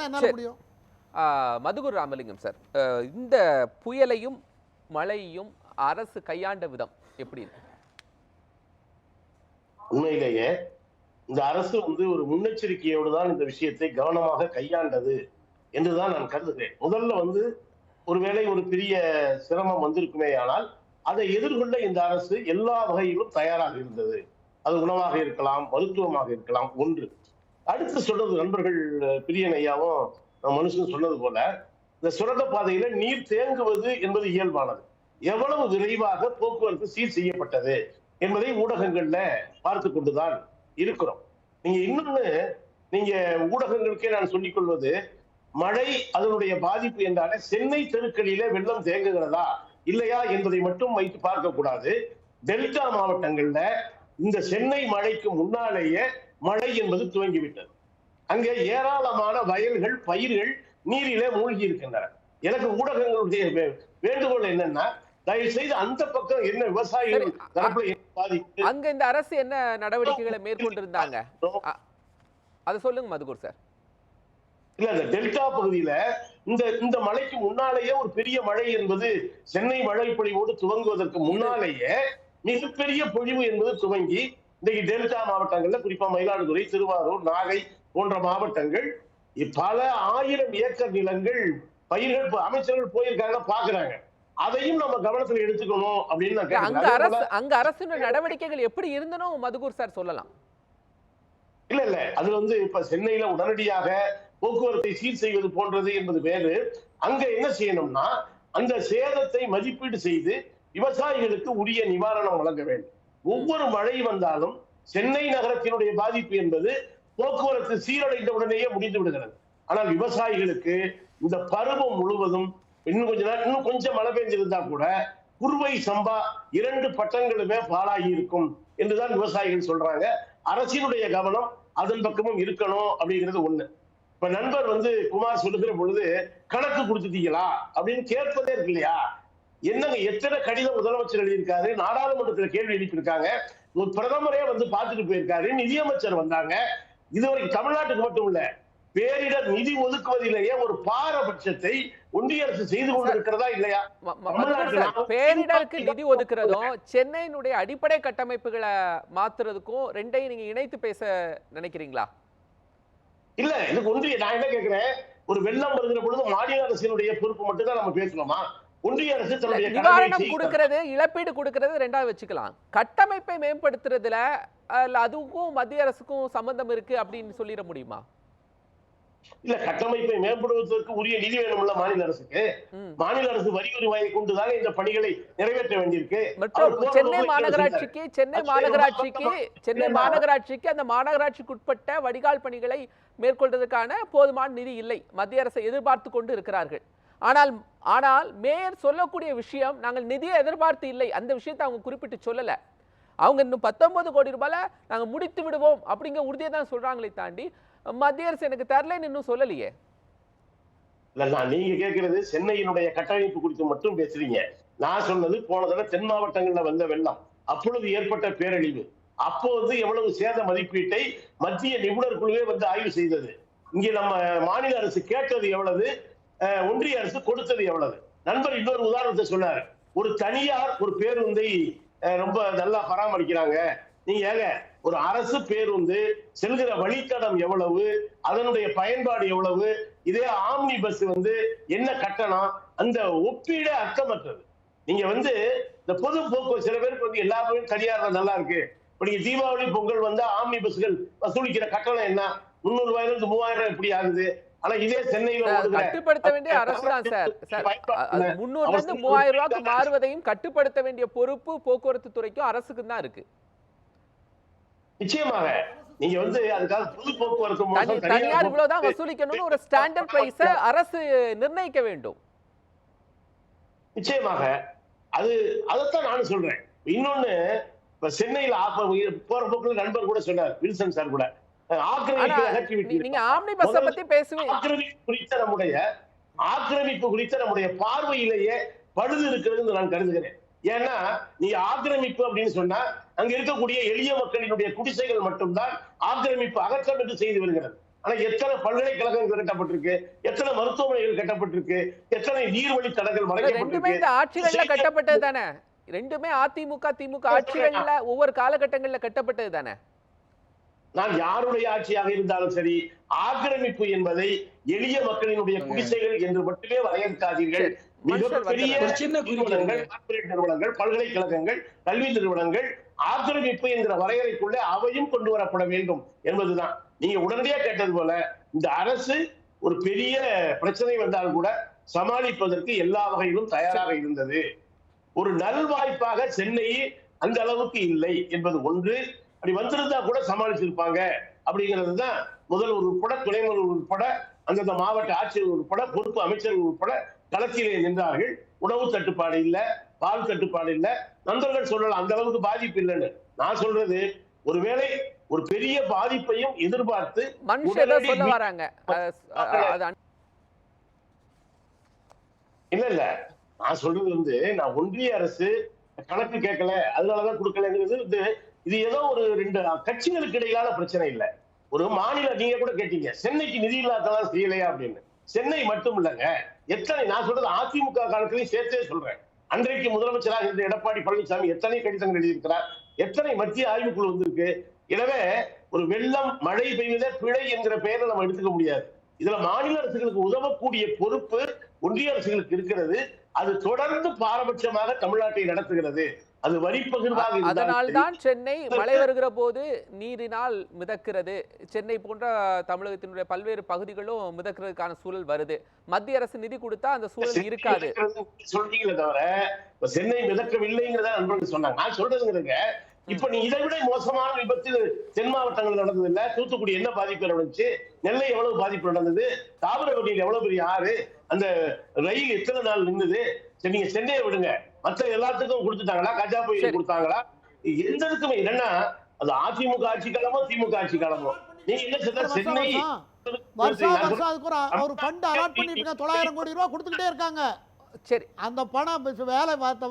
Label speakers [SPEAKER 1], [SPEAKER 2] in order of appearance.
[SPEAKER 1] அவ்வளவுதான் என்னால முடியும்.
[SPEAKER 2] மதுகுர் ராமலிங்கம் சார். இந்த புயலையும் மழையையும் அரசு கையாண்ட விதம் எப்படி இருக்கு?
[SPEAKER 3] உண்மையிலேயே இந்த அரசு வந்து ஒரு முன்னெச்சரிக்கையோடு தான் இந்த விஷயத்தை கவனமாக கையாண்டது என்றுதான் நான் கருதுகிறேன். முதல்ல வந்து ஒருவேளை ஒரு பெரிய சிரமம் வந்திருக்குமே ஆனால் அதை எதிர்கொள்ள இந்த அரசு எல்லா வகையிலும் தயாராக இருந்தது. அது உணவாக இருக்கலாம் மருத்துவமாக இருக்கலாம் ஒன்று. அடுத்து சொல்றது நண்பர்கள் பிரியனையாவும் பிரியன் ஐயாவும் மனுஷன் சொன்னது போல இந்த சுரங்க பாதையில நீர் தேங்குவது என்பது இயல்பானது. எவ்வளவு விரைவாக போக்குவரத்து சீர் செய்யப்பட்டது என்பதை ஊடகங்கள்ல பார்த்து கொண்டுதான் இருக்கிறோம். நீங்க இன்னொன்னு நீங்க ஊடகங்களுக்கே நான் சொல்லிக் கொள்வது மழை அதனுடைய பாதிப்பு என்றாலே சென்னை தெருக்களிலே வெள்ளம் தேங்குகிறதா இல்லையா என்பதை மட்டும் வைத்து பார்க்க கூடாது. டெல்டா மாவட்டங்கள்ல இந்த சென்னை மழைக்கு முன்னாலேயே மழை என்பது துவங்கிவிட்டது. அங்கே ஏராளமான வயல்கள் பயிர்கள் நீரிலே மூழ்கி இருக்கின்றன. எனக்கு ஊடகங்களுடைய வேண்டுகோள் என்னன்னா தயவு செய்து அந்த பக்கம் என்ன விவசாயிகள் தரப்புல பாதிப்பு
[SPEAKER 2] அங்க இந்த அரசு என்ன நடவடிக்கைகளை மேற்கொண்டிருந்தாங்க? அதை சொல்லுங்க மதுகுர் சார்.
[SPEAKER 3] இல்ல இந்த டெல்டா பகுதியில இந்த இந்த மழைக்கு முன்னாலேயே ஒரு பெரிய மழை என்பது சென்னை மழை பொழிவோடு துவங்குவதற்கு முன்னாலேயே மிகப்பெரிய பொழிவு என்பது துவங்கி இன்னைக்கு டெல்டா மாவட்டங்கள்ல குறிப்பா மயிலாடுதுறை திருவாரூர் நாகை போன்ற மாவட்டங்கள் பல ஆயிரம் ஏக்கர் நிலங்கள் பயிர்கள் அமைச்சர்கள் போயிருக்காங்க பாக்குறாங்க. அதையும் நம்ம கவனத்துல எடுத்துக்கணும் அப்படின்னு
[SPEAKER 2] அங்க அரசு அங்க அரசின் நடவடிக்கைகள் எப்படி இருந்தனோ மதுகுர் சார் சொல்லலாம்.
[SPEAKER 3] இல்ல இல்ல. அது வந்து இப்ப சென்னையில உடனடியாக போக்குவரத்தை சீர் செய்வது போன்றது என்பது வேறு. அங்க என்ன செய்யணும்னா அந்த சேதத்தை மதிப்பீடு செய்து விவசாயிகளுக்கு உரிய நிவாரணம் வழங்க வேண்டும். ஒவ்வொரு மழை வந்தாலும் சென்னை நகரத்தினுடைய பாதிப்பு என்பது போக்குவரத்து சீரடைந்த உடனேயே முடிந்து விடுகிறது. ஆனால் விவசாயிகளுக்கு இந்த பருவம் முழுவதும் இன்னும் கொஞ்ச நேரம் இன்னும் கொஞ்சம் மழை பெஞ்சிருந்தா கூட குறுவை சம்பா இரண்டு பட்டங்களுமே பாழாகி இருக்கும் என்றுதான் விவசாயிகள் சொல்றாங்க. அரசினுடைய கவனம் அதன் பக்கமும் இருக்கணும் அப்படிங்கிறது ஒண்ணு. இப்ப நண்பர் வந்து குமார் சொல்லுகிற பொழுது கணக்கு கொடுத்துட்டீங்களா? அப்படின்னு கேட்பதே இருக்கு இல்லையா? என்னங்க எத்தனை கடிதம் முதலமைச்சர் எழுதியிருக்காரு? நாடாளுமன்றத்துல கேள்வி எழுப்பியிருக்காங்க. ஒரு பிரதமரே வந்து பார்த்துட்டு போயிருக்காரு. நிதியமைச்சர் வந்தாங்க. இதுவரைக்கும் தமிழ்நாட்டுக்கு மட்டும் இல்ல பேரிடர் நிதி ஒதுக்குவதிலேயே ஒரு பாரபட்சத்தை ஒன்றிய அரசு செய்து கொண்டிருக்கிறதா இல்லையா?
[SPEAKER 2] பேரிடருக்கு நிதி ஒதுக்குறதும் சென்னையினுடைய அடிப்படை கட்டமைப்புகளை மாத்துறதுக்கும் ரெண்டையும் நீங்க இணைத்து பேச நினைக்கிறீங்களா?
[SPEAKER 3] இல்ல இதுக்கு ஒன்றிய நான் என்ன கேக்குறேன்? ஒரு வெள்ளம் வருகிற பொழுது மாநில அரசினுடைய பொறுப்பு மட்டும் தான் நம்ம பேசணுமா? ஒன்றிய அரசு தன்னுடைய
[SPEAKER 2] நிவாரணம். கொடுக்கிறது இழப்பீடு கொடுக்கிறது ரெண்டாவது வச்சுக்கலாம். கட்டமைப்பை மேம்படுத்துறதுல அதுக்கும் மத்திய அரசுக்கும் சம்பந்தம் இருக்கு அப்படின்னு சொல்லிட முடியுமா?
[SPEAKER 3] இல்ல கட்டமைப்பை மேம்படுவதற்கு உரிய நிதி வேணும்ல மாநில அரசுக்கு. மாநில அரசு வரி உரிமையை கொண்டுதானே இந்த பணிகளை நிறைவேற்ற வேண்டியிருக்கு.
[SPEAKER 2] சென்னை மாநகராட்சிக்கு சென்னை மாநகராட்சிக்கு சென்னை மாநகராட்சிக்கு அந்த மாநகராட்சிக்கு உட்பட்ட வடிகால் பணிகளை மேற்கொள்வதற்கான போதுமான நிதி இல்லை. மத்திய அரசை எதிர்பார்த்து கொண்டு இருக்கிறார்கள். ஆனால் ஆனால் மேயர் சொல்லக்கூடிய விஷயம் நாங்கள் நிதியை எதிர்பார்த்து இல்லை. அந்த விஷயத்தை அவங்க குறிப்பிட்டு சொல்லல. அவங்க இன்னும் பத்தொன்பது கோடி ரூபாயில நாங்கள் முடித்து விடுவோம் அப்படிங்கிற உறுதியை தான் சொல்றாங்களே தாண்டி மத்திய அரசு எனக்கு தரலைன்னு இன்னும் சொல்லலையே.
[SPEAKER 3] இல்ல நீங்க கேட்கறது சென்னையினுடைய கட்டமைப்பு குறித்து மட்டும் பேசுறீங்க. நான் சொன்னது போன தடவை தென் மாவட்டங்கள்ல வந்த வெள்ளம். அப்பொழுது ஏற்பட்ட பேரழிவு. அப்போது எவ்வளவு சேத மதிப்பீட்டை மத்திய நிபுணர் குழுவே வந்து ஆய்வு செய்தது. இங்கே நம்ம மாநில அரசு கேட்டது எவ்வளவு? ஒன்றிய அரசு கொடுத்தது எவ்வளவு? நண்பர் இன்னொரு உதாரணத்தை சொன்னார். ஒரு தனியார் ஒரு பேருந்தை ரொம்ப நல்லா பராமரிக்கிறாங்க. நீங்க ஏங்க ஒரு அரசு பேருந்து செல்கிற வழித்தடம் எவ்வளவு? அதனுடைய பயன்பாடு எவ்வளவு? இதே ஆம்னி பஸ் வந்து என்ன கட்டணம்? அந்த ஒப்பீடு அர்த்தமற்றது. நீங்க வந்து இந்த பொது போக்குவரத்து சில பேருக்கு வந்து எல்லாருமே தனியார் நல்லா இருக்கு. இப்ப நீங்க தீபாவளி பொங்கல் வந்தா ஆம்னி பஸ்கள் வசூலிக்கிற கட்டணம் என்ன? முந்நூறு ரூபாயிலிருந்து மூவாயிரம் எப்படி ஆகுது. ஆனா இதே சென்னையில
[SPEAKER 2] கட்டுப்படுத்த வேண்டிய அரசு தான் சார். சார் முன்னூறுல இருந்து மூவாயிரம் ரூபாய்க்கு மாறுவதையும் கட்டுப்படுத்த வேண்டிய பொறுப்பு போக்குவரத்து துறைக்கும் அரசுக்கும் தான் இருக்கு.
[SPEAKER 3] நிச்சயமாக. நீங்க வந்து அதுக்காக பொது போக்குவரத்து
[SPEAKER 2] தனியார் இவ்வளவுதான் வசூலிக்கணும்னு ஒரு ஸ்டாண்டர்ட் பிரைஸ அரசு நிர்ணயிக்க வேண்டும்.
[SPEAKER 3] நிச்சயமாக. அது அதைத்தான் நானும் சொல்றேன். இன்னொன்னு இப்ப சென்னையில போற போக்குல நண்பர் கூட சொன்னார் வில்சன் சார் கூட.
[SPEAKER 2] நீங்க ஆம்னி பத்தி பேசுவீங்க
[SPEAKER 3] ஆக்கிரமிப்பு குறித்த நம்முடைய ஆக்கிரமிப்பு குறித்த நம்முடைய பார்வையிலேயே பழுது இருக்கிறது நான் கருதுகிறேன். ஏன்னா நீ ஆக்கிரமிப்பு அப்படின்னு சொன்னா அங்க இருக்கக்கூடிய எளிய மக்களினுடைய குடிசைகள் மட்டும்தான் ஆக்கிரமிப்பு அகற்றம் என்று செய்து வருகிறது. ஆனா எத்தனை பல்கலைக்கழகங்கள் கட்டப்பட்டிருக்கு எத்தனை மருத்துவமனைகள் கட்டப்பட்டிருக்கு எத்தனை நீர்வழி தடங்கள்
[SPEAKER 2] ஆட்சிகள்ல கட்டப்பட்டது தானே. ரெண்டுமே அதிமுக திமுக ஆட்சிகள்ல ஒவ்வொரு காலகட்டங்கள்ல கட்டப்பட்டது தானே.
[SPEAKER 3] நான் யாருடைய ஆட்சியாக இருந்தாலும் சரி ஆக்கிரமிப்பு என்பதை எளிய மக்களினுடைய குடிசைகள் என்று மட்டுமே வரையறுக்காதீர்கள். மிகப்பெரிய நிறுவனங்கள் பல்கலைக்கழகங்கள் கல்வி நிறுவனங்கள் ஆக்கிரமிப்பு என்கிற வரையறைக்குள்ளே அவையும் கொண்டு வரப்பட வேண்டும் என்பதுதான். நீங்க உடனடியா கேட்டது போல இந்த அரசு ஒரு பெரிய பிரச்சனை வந்தால் கூட சமாளிப்பதற்கு எல்லா வகையிலும் தயாராக இருந்தது. ஒரு நல்வாய்ப்பாக சென்னை அந்த அளவுக்கு இல்லை என்பது ஒன்று. அப்படி வந்திருந்தா கூட சமாளிச்சிருப்பாங்க. அப்படிங்கிறது தான் முதல் உட்பட துணை முதல்வர் உட்பட அந்தந்த மாவட்ட ஆட்சியர் உட்பட பொறுப்பு அமைச்சர்கள் உட்பட களத்திலே நின்றார்கள். உணவு தட்டுப்பாடு இல்ல பால் தட்டுப்பாடு இல்ல. நண்பர்கள் சொல்லலாம் அந்த அளவுக்கு பாதிப்பு இல்லைன்னு. நான் சொல்றது ஒருவேளை ஒரு பெரிய பாதிப்பையும் எதிர்பார்த்து இல்ல இல்ல. நான் சொல்றது வந்து நான் ஒன்றிய அரசு கணக்கு கேட்கல அதனாலதான் கொடுக்கலங்கிறது வந்து இது ஏதோ ஒரு ரெண்டு கட்சிகளுக்கு இடையிலான பிரச்சனை இல்ல. ஒரு மாநில நீங்க கூட கேட்டீங்க சென்னைக்கு நிதி இல்லாததான் செய்யலையா அப்படின்னு. சென்னை மட்டும் இல்லைங்க. எத்தனை நான் சொல்றது அதிமுக காலத்திலையும் சேர்த்தே சொல்றேன். அன்றைக்கு முதலமைச்சராக இருந்த எடப்பாடி பழனிசாமி எத்தனை கடிதங்கள் எழுதியிருக்கிறார்? எத்தனை மத்திய ஆய்வுக்குழு வந்திருக்கு? எனவே ஒரு வெள்ளம் மழை பெய்வத பிழை என்கிற பெயரை நம்ம எடுத்துக்க முடியாது. இதுல மாநில அரசுகளுக்கு உதவக்கூடிய பொறுப்பு ஒன்றிய அரசுகளுக்கு இருக்கிறது. அது தொடர்ந்து பாரபட்சமாக தமிழ்நாட்டை நடத்துகிறது. அது வரி பகிர்வாக
[SPEAKER 2] அதனால் தான் சென்னை மழை வருகிற போது நீரினால் மிதக்கிறது. சென்னை போன்ற தமிழகத்தினுடைய பல்வேறு பகுதிகளும் மிதக்கிறதுக்கான சூழல் வருது. மத்திய அரசு நிதி கொடுத்தா அந்த சூழல் இருக்காது.
[SPEAKER 3] சொல்றீங்களே தவிர சென்னை மிதக்கவில்லைங்கிறத நண்பர்கள் சொன்னாங்க. நான் சொல்றதுங்கிறங்க இப்ப நீ இதை விட மோசமான விபத்து தென் மாவட்டங்கள் நடந்தது இல்ல தூத்துக்குடி என்ன பாதிப்பு நடந்துச்சு? நெல்லை எவ்வளவு பாதிப்பு நடந்தது? தாமிரபரணியில் எவ்வளவு பெரிய ஆறு? அந்த ரயில் எத்தனை நாள் நின்னுது? நீங்க சென்னையை விடுங்க. மத்த எல்லாத்துக்கும் கொடுத்துட்டாங்களா? கஜா புயல். கொடுத்தாங்களா? எந்த இதுக்குமே என்னன்னா அது அதிமுக ஆட்சி காலமோ திமுக ஆட்சி காலமோ. நீங்க என்ன சொன்னா சென்னை
[SPEAKER 4] வருஷம்
[SPEAKER 3] நான்
[SPEAKER 4] வருஷம் அதுக்கு ஒரு ஒரு ஃபண்ட் அலாட் பண்ணிட்டு இருக்காங்க தொள்ளாயிரம் கோடி ரூபா கொடுத்துக்கிட்டே இருக்காங்க.
[SPEAKER 2] சரி.
[SPEAKER 4] அந்த பணம் வேலை பார்த்த